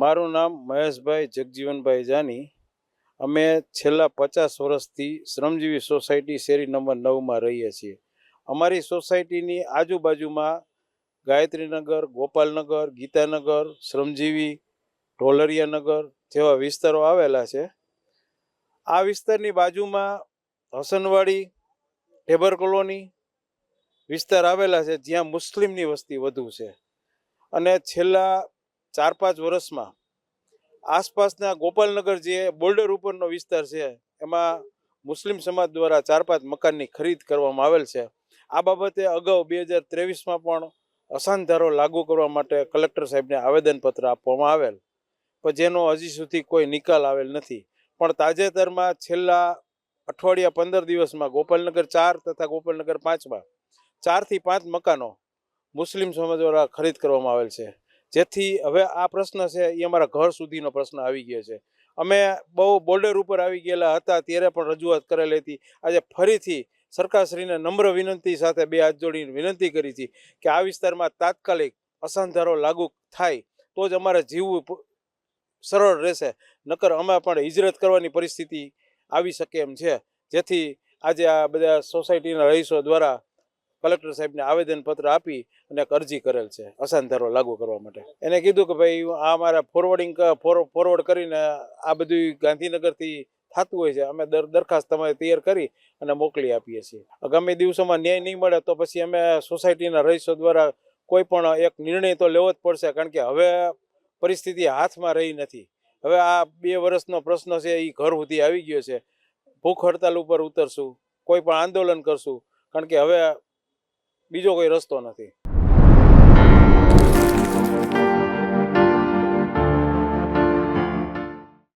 મારું નામ મહેશભાઈ જગજીવનભાઈ જાની. અમે છેલ્લા પચાસ વર્ષથી શ્રમજીવી સોસાયટી શેરી નંબર નવમાં રહીએ છીએ. અમારી સોસાયટીની આજુબાજુમાં ગાયત્રીનગર, ગોપાલનગર, ગીતાનગર, શ્રમજીવી, ઢોલરિયાનગર જેવા વિસ્તારો આવેલા છે. આ વિસ્તારની બાજુમાં હસનવાડી, ટેબર કોલોની વિસ્તાર આવેલા છે જ્યાં મુસ્લિમની વસ્તી વધુ છે. અને છેલ્લા ચાર પાંચ વર્ષમાં આસપાસના ગોપાલનગર જે બોર્ડર ઉપરનો વિસ્તાર છે, એમાં મુસ્લિમ સમાજ દ્વારા ચાર પાંચ મકાનની ખરીદ કરવામાં આવેલ છે. આ બાબતે અગાઉ બે હજાર ત્રેવીસમાં પણ અસાનધારો લાગુ કરવા માટે કલેક્ટર સાહેબને આવેદનપત્ર આપવામાં આવેલ. પણ જેનો હજી સુધી કોઈ નિકાલ આવેલ નથી. પણ તાજેતરમાં છેલ્લા અઠવાડિયા પંદર દિવસમાં ગોપાલનગર ચાર તથા ગોપાલનગર પાંચમાં ચારથી પાંચ મકાનો મુસ્લિમ સમાજ દ્વારા ખરીદ કરવામાં આવેલ છે. જેથી હવે આ પ્રશ્ન છે, એ અમારા ઘર સુધીનો પ્રશ્ન આવી ગયો છે. અમે બહુ બોર્ડર ઉપર આવી ગયેલા હતા, ત્યારે પણ રજૂઆત કરેલી હતી. આજે ફરીથી સરકારશ્રીને નમ્ર વિનંતી સાથે બે હાથ જોડીને વિનંતી કરી હતી કે આ વિસ્તારમાં તાત્કાલિક અસંધારો લાગુ થાય, તો જ અમારે જીવવું સરળ રહેશે. નકર અમે પણ હિજરત કરવાની પરિસ્થિતિ આવી શકે એમ છે. જેથી આજે આ બધા સોસાયટીના રહીશો દ્વારા કલેક્ટર સાહેબને આવેદનપત્ર આપી અને એક અરજી કરેલ છે અસાનધારો લાગુ કરવા માટે. એને કીધું કે ભાઈ, આ અમારા ફોરવર્ડિંગ ફોરવર્ડ કરીને આ બધું ગાંધીનગરથી થતું હોય છે, અમે દર, દરખાસ્ત તમારે તૈયાર કરી અને મોકલી આપીએ છીએ. આગામી દિવસોમાં ન્યાય નહીં મળે તો પછી અમે સોસાયટીના રહીશો દ્વારા કોઈ પણ એક નિર્ણય તો લેવો જ પડશે, કારણ કે હવે પરિસ્થિતિ હાથમાં રહી નથી. હવે આ બે વર્ષનો પ્રશ્ન છે એ ઘર સુધી આવી ગયો છે. ભૂખ હડતાલ ઉપર ઉતરશું, કોઈ પણ આંદોલન કરશું, કારણ કે હવે બીજો કોઈ રસ્તો નથી.